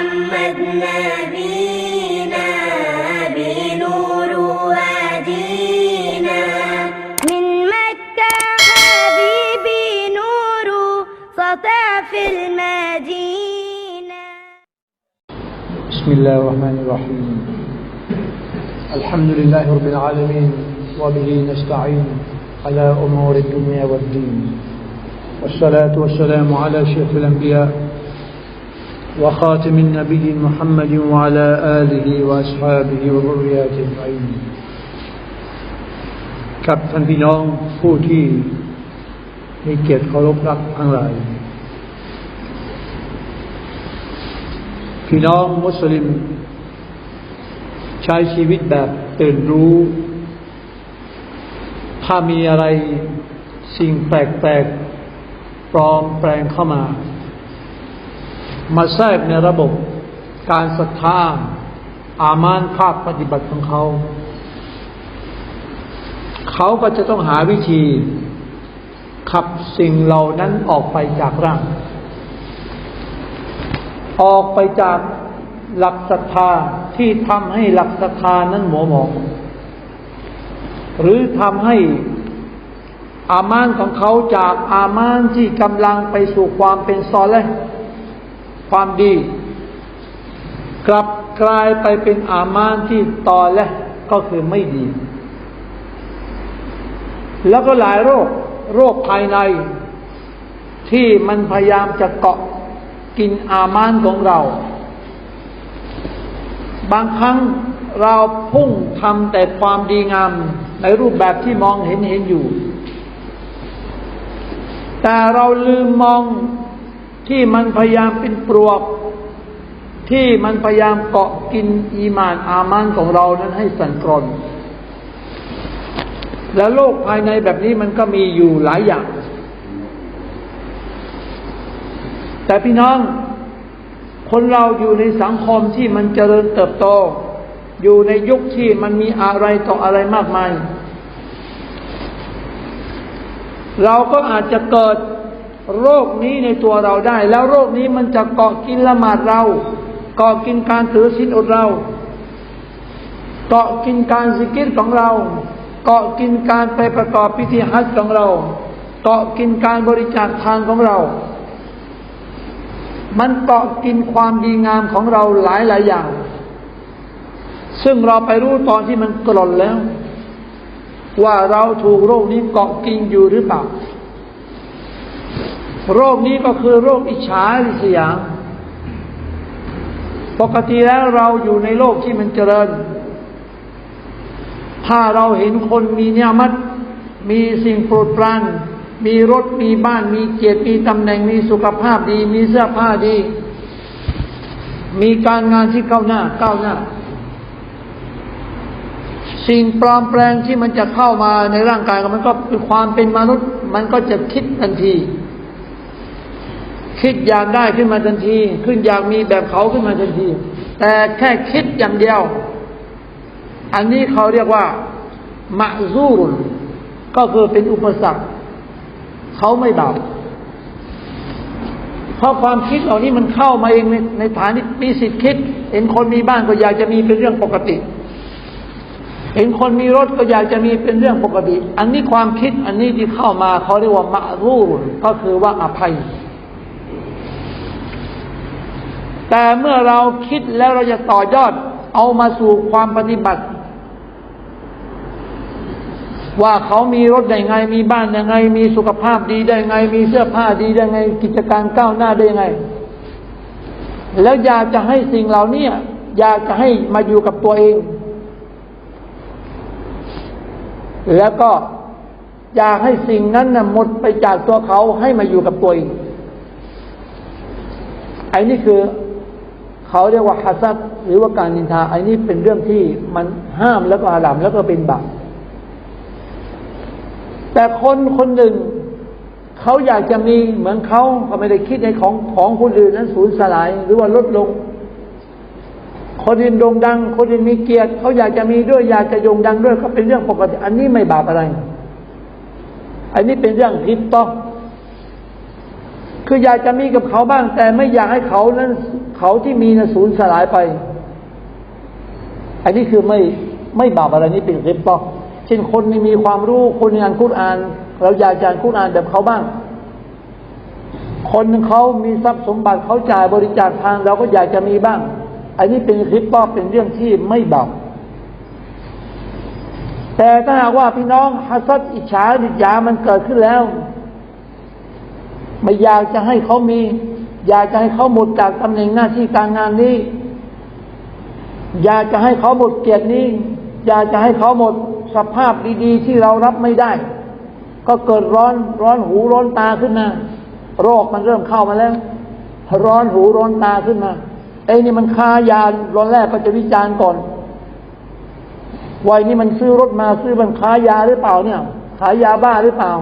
محمد نبينا بنور وادينا من مكة حبيبي نور سطع في المدينة. بسم الله الرحمن الرحيم. الحمد لله رب العالمين وبه نستعين على أمور الدنيا والدين. والصلاة والسلام على شيخ الأنبياء وخاتم النبي محمد وعلى آله وأصحابه وذرياته أجمعين กับท่านพี่น้องผู้ที่มีเกียรติเคารพรักทั้งหลาย พี่น้องมุสลิม ใช้ชีวิตแบบตื่นรู้ ถ้ามีอะไรสิ่งแปลกๆปลอมแปลงเข้ามา มาแทรกในระบบการศรัทธาอามานภาคปฏิบัติของเขา เขาก็จะต้องหาวิธี ขับสิ่งเหล่านั้นออกไปจากร่าง ออกไปจากหลักศรัทธาที่ทำให้หลักศรัทธานั้นหมัวหมอง หรือทำให้อามานของเขาจากอามานที่กำลังไปสู่ความเป็นซอและ ความดี กลับกลายไปเป็นอามานที่ตอและก็คือไม่ดี แล้วก็หลายโรค โรคภายใน ที่มันพยายามจะเกาะกินอามานของเรา บางครั้งเราพุ่งทำแต่ความดีงามในรูปแบบที่มองเห็นเห็นอยู่ แต่เราลืมมอง ที่มันพยายามเป็นปลวก ที่มันพยายามเกาะกินอีมานอามานของเรานั้นให้สั่นคลอนแล้วโลกภายในแบบนี้มันก็มีอยู่หลายอย่าง แต่พี่น้อง คนเราอยู่ในสังคมที่มันเจริญเติบโต อยู่ในยุคที่มันมีอะไรต่ออะไรมากมาย เราก็อาจจะเกิด โรคนี้ในตัวเราได้ แล้วโรคนี้มันจะเกาะกินละหมาดเราเกาะกินการถือศีลอดเราเกาะกินการสิกิรของเราเกาะกินการไปประกอบพิธีฮัจญ์ของเราเกาะกินการบริจาคทานของเรา มันเกาะกินความดีงามของเราหลายหลายอย่าง ซึ่งเราไปรู้ตอนที่มันกล่นแล้ว ว่าเราถูกโรคนี้เกาะกินอยู่หรือเปล่า โรคนี้ก็คือโรคอิจฉาริษยา ปกติแล้วเราอยู่ในโลกที่มันเจริญ ถ้าเราเห็นคนมีเนียมัดมีสิ่งโปรดปราน มีรถ มีบ้าน มีเกียรติ มีตำแหน่ง มีสุขภาพดี มีเสื้อผ้าดี มีการงานที่ก้าวหน้า ก้าวหน้า สิ่งปลอมแปลงที่มันจะเข้ามาในร่างกายมันก็คือความเป็นมนุษย์ มันก็จะคิดทันที คิดอยากได้ขึ้นมาทันที ขึ้นอยากมีแบบเขาขึ้นมาทันที แต่แค่คิดอย่างเดียว อันนี้เขาเรียกว่ามะซูรุนก็คือเป็นอุปสรรคเขาไม่บาปเพราะความคิดเหล่านี้มันเข้ามาเองในในฐานที่มีสิทธิ์คิด เห็นคนมีบ้านก็อยากจะมีเป็นเรื่องปกติ เห็นคนมีรถก็อยากจะมีเป็นเรื่องปกติ อันนี้ความคิดอันนี้ที่เข้ามาเขาเรียกว่ามะรูรก็คือว่าอภัย แต่เมื่อเราคิดแล้วเราจะต่อยอด เอามาสู่ความปฏิบัติ ว่าเขามีรถได้ไง มีบ้านยังไง มีสุขภาพดีได้ไง มีเสื้อผ้าดีได้ไง กิจการก้าวหน้าได้ไง แล้วอยากจะให้สิ่งเหล่านี้อยากจะให้มาอยู่กับตัวเอง แล้วก็อยากให้สิ่งนั้นนะหมดไปจากตัวเขาให้มาอยู่กับตัวเองไอ้นี่คือ เขาเรียกว่าฮัซัดหรือว่าการนินทาไอ้นี่เป็นเรื่องที่มันห้ามแล้วก็หารามแล้วก็เป็นบาปแต่คนคนหนึ่ง เขาอยากจะมีเหมือนเขาเขาไม่ได้คิดในของของคนอื่นนั้นสูญสลายหรือว่าลดลง คนอื่นโด่งดัง คนอื่นมีเกียรติเขาอยากจะมีด้วยอยากจะโด่งดังด้วยก็เป็นเรื่องปกติ อันนี้ไม่บาปอะไร อันนี้เป็นเรื่องที่ต้อง คืออยากจะมีกับเขาบ้าง แต่ไม่อยากให้เขานั้น เขาที่มีนะสูญสลายไป อันนี้คือไม่ไม่บาปอะไรนี่เป็นริบต้องเช่นคนที่มีความรู้คนอ่านคุรอาน เราอยากจะอ่านคุรอานแบบเขาบ้าง คนหนึ่งเขามีทรัพย์สมบัติเขาจ่ายบริจาคทานเราก็อยากจะมีบ้าง อันนี้เป็นคลิปก็เป็นเรื่องที่ไม่บาปแต่ถ้าหากว่าพี่น้องฮัสซัดอิจฉาดิจามันเกิดขึ้นแล้ว ไม่อยากจะให้เขามี อยากจะให้เขาหมดจากตำแหน่งหน้าที่การงานนี้ อยากจะให้เขาหมดเกียรตินี้ อยากจะให้เขาหมดสภาพดีๆ ที่เรารับไม่ได้ ก็เกิดร้อนร้อนหูร้อนตาขึ้นมา โรคมันเริ่มเข้ามาแล้ว ร้อนหูร้อนตาขึ้นมาไอ้นี่มันคายาร้อนแรกก็จะวิจารณ์ก่อนวัยนี้มันซื้อรถมาซื้อมันค้ายาหรือเปล่าเนี่ย ขายยาบ้าหรือเปล่า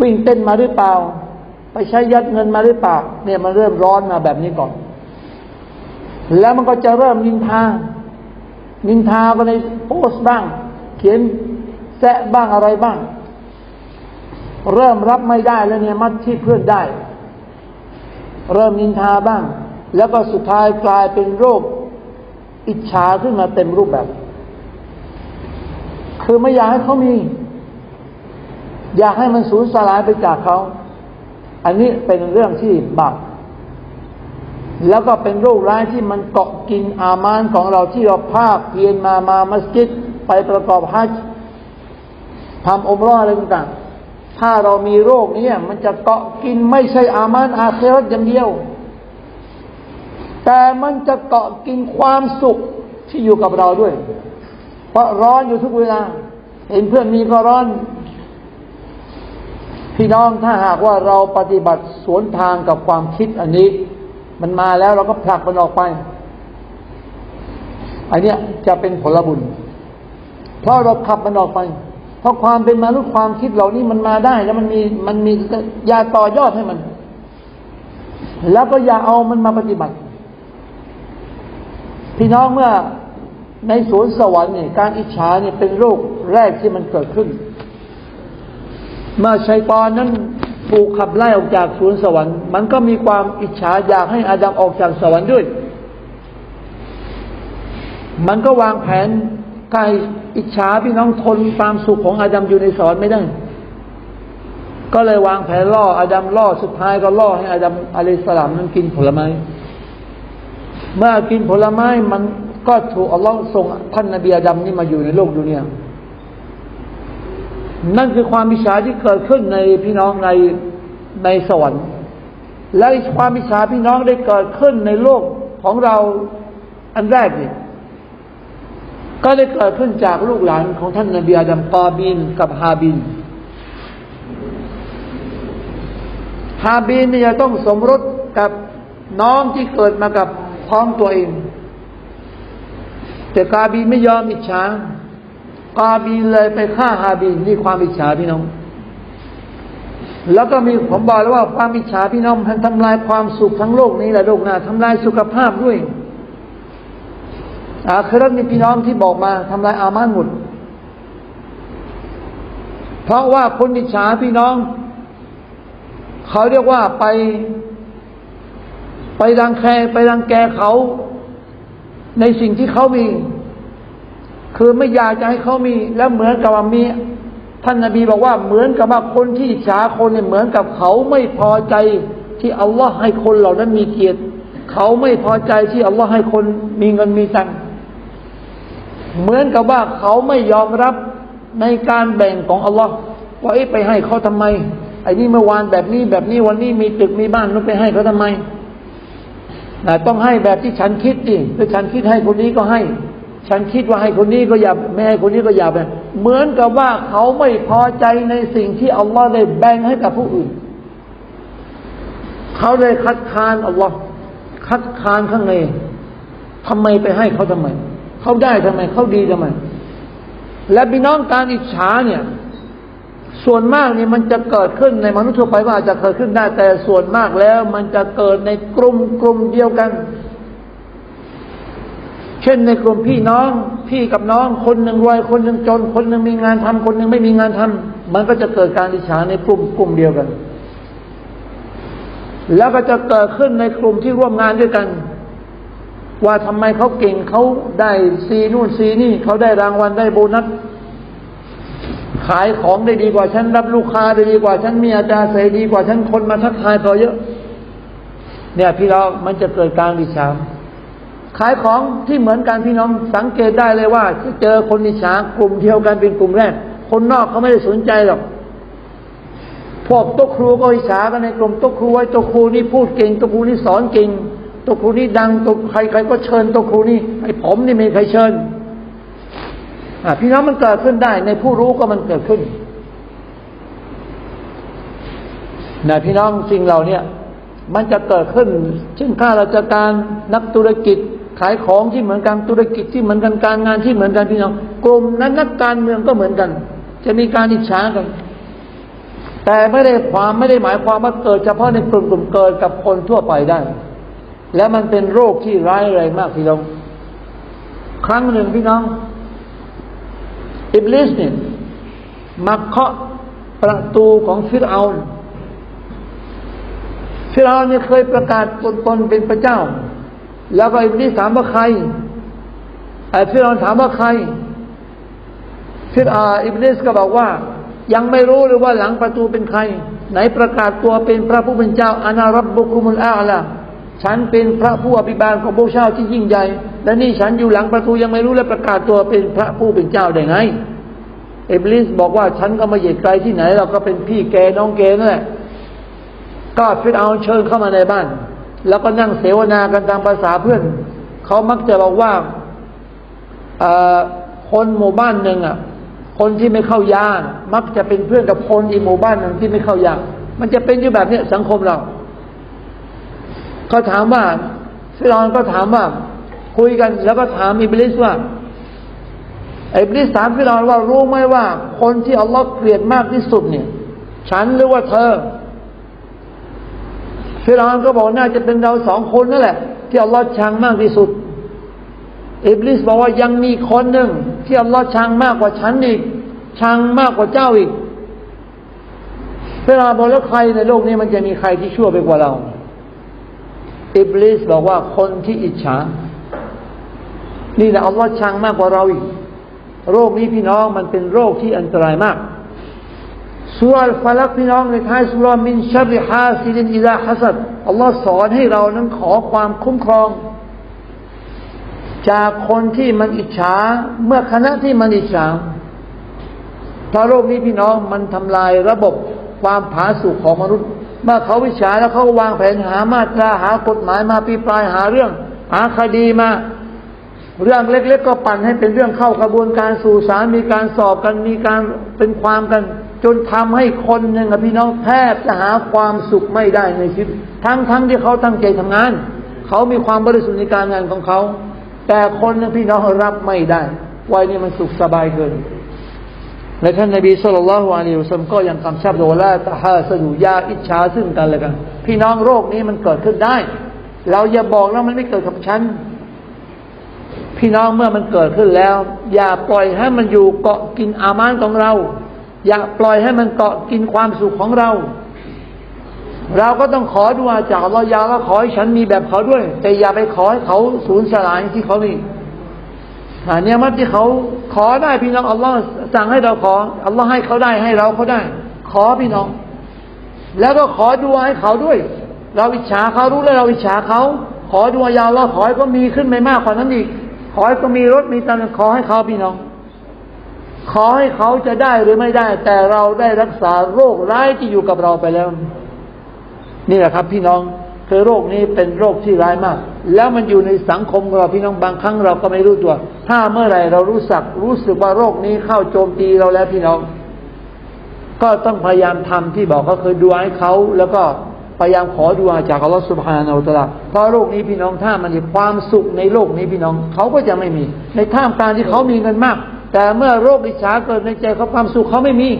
วิ่งเต้นมาหรือเปล่า ไปใช้ยัดเงินมาหรือเปล่าเนี่ยมันเริ่มร้อนมาแบบนี้ก่อน แล้วมันก็จะเริ่มนินทานินทาก็ในโพสต์บ้าง เขียนแซะบ้างอะไรบ้าง เริ่มรับไม่ได้แล้วเนี่ยมัดที่เพื่อนได้ เริ่มนินทาบ้าง แล้วก็สุดท้ายกลายเป็นโรค อิจฉาขึ้นมาเต็มรูปแบบ คือไม่อยากให้เขามี อยากให้มันสูญสลายไปจากเขา อันนี้เป็นเรื่องที่บาปแล้วก็เป็นโรคร้ายที่มันเกาะกินอามานของเราที่เราภาคเพียนมามามัสยิดไปประกอบฮัจญ์ทำอมรออะไรต่างๆ ถ้าเรามีโรคนี้มันจะเกาะกินไม่ใช่อามานอาเคราตอย่างเดียว แต่มันจะเกาะกินความสุขที่อยู่กับเราด้วย เพราะร้อนอยู่ทุกเวลา เห็นเพื่อนมีก็ร้อน พี่น้องถ้าหากว่าเราปฏิบัติสวนทางกับความคิดอันนี้ มันมาแล้วเราก็ผลักมันออกไปอันเนี้ยจะเป็นผลบุญ เพราะเราขับมันออกไป เพราะความเป็นมนุษย์ความคิดเหล่านี้มันมาได้ แล้วมันมีมันมียาต่อยอดให้มัน แล้วก็อย่าเอามันมาปฏิบัติ พี่น้องเมื่อในสวนสวรรค์เนี่ยการอิจฉาเนี่ยเป็นโรคแรกที่มันเกิดขึ้น เมื่อชัยตอนนั้นถูกขับไล่ออกจากสวนสวรรค์ มันก็มีความอิจฉาอยากให้อาดัมออกจากสวรรค์ด้วย มันก็วางแผนกาอิจฉาพี่น้องทนความสุขของอาดัมอยู่ในสวรรค์ไม่ได้ ก็เลยวางแผนล่ออาดัมล่อสุดท้ายก็ล่อให้อาดัมอะลัยฮิสสลามนั้นกินผลไม้ เมื่อกินผลไม้มันก็ถูกอัลลอฮ์ส่งท่านนบีอาดัมนี่มาอยู่ในโลกดุนยา นั่นคือความมิจฉาที่เกิดขึ้นในพี่น้องในในสวรรค์และความมิจฉาพี่น้องได้เกิดขึ้นในโลกของเราอันแรกนี่ก็ได้เกิดขึ้นจากลูกหลานของท่านนบีอาดัมกาบินกับฮาบิน ฮาบินเนี่ยจะต้องสมรสกับน้องที่เกิดมากับท้องตัวเอง แต่กาบินไม่ยอมอิจฉา กาบินเลยไปฆ่าฮาบินนี่ความอิจฉาพี่น้อง แล้วก็มีผมบอกแล้วว่าความอิจฉาพี่น้องมันทำลายความสุขทั้งโลกนี้และโลกหน้าทำลายสุขภาพด้วยอาคราตมีพี่น้องที่บอกมาทำลายอามานหมดเพราะว่าคนอิจฉาพี่น้อง เขาเรียกว่าไป ไปรังแคไปรังแกเขา ในสิ่งที่เขามี คือไม่อยากจะให้เขามี แล้วเหมือนกับว่ามี ท่านนาบีบอกว่าเหมือนกับว่าคนที่ฉาคนเนี่ยเหมือนกับเขาไม่พอใจที่อัลลอฮ์ให้คนเหล่านั้นมีเกียรติ เขาไม่พอใจที่อัลลอฮ์ให้คนมีเงินมีตังเหมือนกับว่าเขาไม่ยอมรับในการแบ่งของอัลลอฮ์ว่าไปให้เขาทำไมไอ้นี่เมื่อวานแบบนี้แบบนี้วันนี้มีตึกมีบ้านนู้นไปให้เขาทำไมนะต้องให้แบบที่ฉันคิดดิถ้าฉันคิดให้คนนี้ก็ให้ ฉันคิดว่าให้คนนี้ก็อย่าไม่ให้คนนี้ก็อย่าไปเหมือนกับว่าเขาไม่พอใจในสิ่งที่อัลลอฮ์ได้แบ่งให้กับผู้อื่น เขาเลยคัดค้านอัลลอฮ์คัดค้านข้างในทำไมไปให้เขาทำไม เขาได้ทำไม เขาดีทำไม และพี่น้องการอิจฉาเนี่ย ส่วนมากเนี่ยมันจะเกิดขึ้นในมนุษย์ทั่วไปว่าอาจจะเกิดขึ้นได้แต่ส่วนมากแล้ว มันจะเกิดในกลุ่มกลุ่มเดียวกัน เช่นในกลุ่มพี่น้อง พี่กับน้อง คนหนึ่งรวยคนหนึ่งจน คนหนึ่งมีงานทำคนหนึ่งไม่มีงานทำมันก็จะเกิดการอิจฉาในกลุ่มกลุ่มเดียวกัน แล้วก็จะเกิดขึ้นในกลุ่มที่ร่วมงานด้วยกัน ว่าทำไมเขาเก่งเขาได้ซีนู่นซีนี่เขาได้รางวัลได้โบนัสขายของได้ดีกว่าฉันรับลูกค้าได้ดีกว่าฉันมีอาจารย์เสยดีกว่าฉันคนมาทักทายเขาเยอะ เนี่ยพี่น้องมันจะเกิดการดิฉา ขายของที่เหมือนกันพี่น้องสังเกตได้เลยว่า ที่เจอคนดิฉากลุ่มเดียวกันเป็นกลุ่มแรก คนนอกเขาไม่ได้สนใจหรอกพวกโต๊ะครูก็อิจฉากันในกลุ่มโต๊ะครูไว้โต๊ะครูนี่พูดเก่งโต๊ะครูนี่สอนเก่งโต๊ะครูนี่ดังโต๊ะใครใครก็เชิญโต๊ะครูนี่ไอ้ผมนี่ไม่มีใครเชิญอะพี่น้องมันเกิดขึ้นได้ ในผู้รู้ก็มันเกิดขึ้นนะพี่น้องสิ่งเหล่าเนี้ยมันจะเกิดขึ้น เช่นข้าราชการนักธุรกิจ ขายของที่เหมือนกันธุรกิจที่เหมือนกันการงานที่เหมือนกันพี่น้องกลุ่มนั้นนักการเมืองก็เหมือนกัน จะมีการอิจฉากัน แต่ไม่ได้ความไม่ได้หมายความว่าเกิดเฉพาะในกลุ่มกลุ่มเกิดกับคนทั่วไปได้ และมันเป็นโรคที่ร้ายแรงมากพี่น้องครั้งหนึ่งพี่น้องอิบลิสเนี่ยมาเคาะประตูของฟิรเอาฟิรเอาเนี่ยเคยประกาศตนตนเป็นพระเจ้า แล้วก็อิบลิสถามว่าใครไอ้ฟิรอนถามว่าใครฟิรอาอิบลิสก็บอกว่า ยังไม่รู้เลยว่าหลังประตูเป็นใคร ไหนประกาศตัวเป็นพระผู้เป็นเจ้าอานารับบุคุมุลอาลาฉันเป็นพระผู้อภิบาลของพระเจ้าที่ยิ่งใหญ่และนี่ฉันอยู่หลังประตูยังไม่รู้และประกาศตัวเป็นพระผู้เป็นเจ้าได้ไงเอบลิสบอกว่าฉันก็มาเหยียดไกลที่ไหน เราก็เป็นพี่แกน้องแกนั่นแหละก็ฟิรเอาเชิญเข้ามาในบ้าน แล้วก็นั่งเสวนากันตามภาษาเพื่อน เขามักจะบอกว่าคนหมู่บ้านหนึ่งอะ คนที่ไม่เข้ายานมักจะเป็นเพื่อนกับคนอีกหมู่บ้านหนึ่งที่ไม่เข้ายานมันจะเป็นอยู่แบบนี้สังคมเราเขาถามว่าฟิรอนก็ถามว่า คุยกันแล้วก็ถามอิบลิสว่าอิบลิสถามฟิรอนว่ารู้ไหมว่า คนที่อัลลอฮ์เกลียดมากที่สุดเนี่ย ฉันหรือว่าเธอ ฟิรอนก็บอกน่าจะเป็นเราสองคนนั่นแหละ ที่อัลลอฮ์ชังมากที่สุดอิบลิสบอกว่ายังมีคนหนึ่ง ที่อัลลอฮ์ชังมากกว่าฉันอีกชังมากกว่าเจ้าอีกฟิรอนบอกแล้วใครในโลกนี้มันจะมีใครที่ชั่วไปกว่าเราอิบลิสบอกว่าคนที่อิจฉา นี่แหละอัลลอฮ์ชังมากกว่าเราอีก โรคนี้พี่น้องมันเป็นโรคที่อันตรายมาก สุรฟลักพี่น้องในท้ายสุรมินชัริฮาซิลินอิลาฮัสัดอัลลอฮ์สอนให้เรานั้นขอความคุ้มครอง จากคนที่มันอิจฉาเมื่อคณะที่มันอิจฉาเพราะโรคนี้พี่น้องมันทำลายระบบความผาสุกของมนุษย์ เมื่อเขาวิชาแล้วเขาวางแผนหามาตราหากฎหมายมาปีปลายหาเรื่อง หาคดีมา เรื่องเล็ก ๆ ก็ปั่นให้เป็นเรื่องเข้ากระบวนการสู่ศาลมีการสอบกันมีการเป็นความกัน จนทำให้คนหนึ่งพี่น้องแทบจะหาความสุขไม่ได้ในชีวิตทั้งๆทที่เขาตั้งใจทำงาน เขามีความบริสุทธิ์ในการงานของเขา แต่คนหนึงพี่น้องรับไม่ได้วัยนี้มันสุขสบายเกินและท่านนบีสุลต่านละฮ์อะลัยฮิวะซัลลัมก็ยังกำชับเลาละตะฮาสนุยาอิจฉาซึ่งกันและกัน พี่น้องโรคนี้มันเกิดขึ้นได้ เราอย่าบอกแล้วมันไม่เกิดกับฉันพี่น้องเมื่อมันเกิดขึ้นแล้ว อย่าปล่อยให้มันอยู่เกาะกินอามานของเรา อย่าปล่อยให้มันเกาะกินความสุขของเรา เราก็ต้องขอดูอาจากเรายาว่าขอให้ฉันมีแบบเขาด้วย แต่อย่าไปขอให้เขาสูญสลายที่เขามีอันนี้มัดที่เขาขอได้พี่น้องอัลลอฮ์สั่งให้เราขออัลลอฮ์ให้เขาได้ให้เราเขาได้ ขอพี่น้อง แล้วก็ขอดูให้เขาด้วย เราอิจฉาเขารู้แล้วเราอิจฉาเขาขอดูอายาว่าขอให้เขามีขึ้นไม่มากกว่านั้นอีก ขอให้เขามีรถมีตำแหน่งขอให้เขาพี่น้อง ขอให้เขาจะได้หรือไม่ได้ แต่เราได้รักษาโรคร้ายที่อยู่กับเราไปแล้ว นี่แหละครับ พี่น้องคือโรคนี้เป็นโรคที่ร้ายมาก แล้วมันอยู่ในสังคมเราพี่น้องบางครั้งเราก็ไม่รู้ตัว ถ้าเมื่อไหร่เรารู้สึกรู้สึกว่าโรคนี้เข้าโจมตีเราแล้วพี่น้อง ก็ต้องพยายามทำที่บอกก็คือดูให้เขาแล้วก็พยายามขอดูอาจากอัลลอฮฺสุบฮานาอัลตะลาเพราะโรคนี้พี่น้องถ้ามันมีความสุขในโลกนี้พี่น้องเขาก็จะไม่มี ในท่ามกลางที่เขามีเงินมาก แต่เมื่อโรคอิจฉาเกิดในใจเขาความสุขเขาไม่มี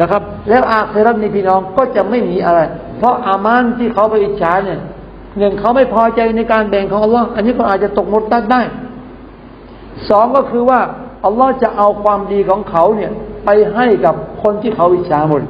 นะครับ แล้วอาคราตนี้พี่น้องก็จะไม่มีอะไร เพราะอามานที่เขาไปอิจฉาเนี่ยหนึ่งเขาไม่พอใจในการแบ่งของอัลลอฮ์อันนี้ก็อาจจะตกมดตัดได้สองก็คือว่าอัลลอฮ์จะเอาความดีของเขาเนี่ยไปให้กับคนที่เขาอิจฉาหมด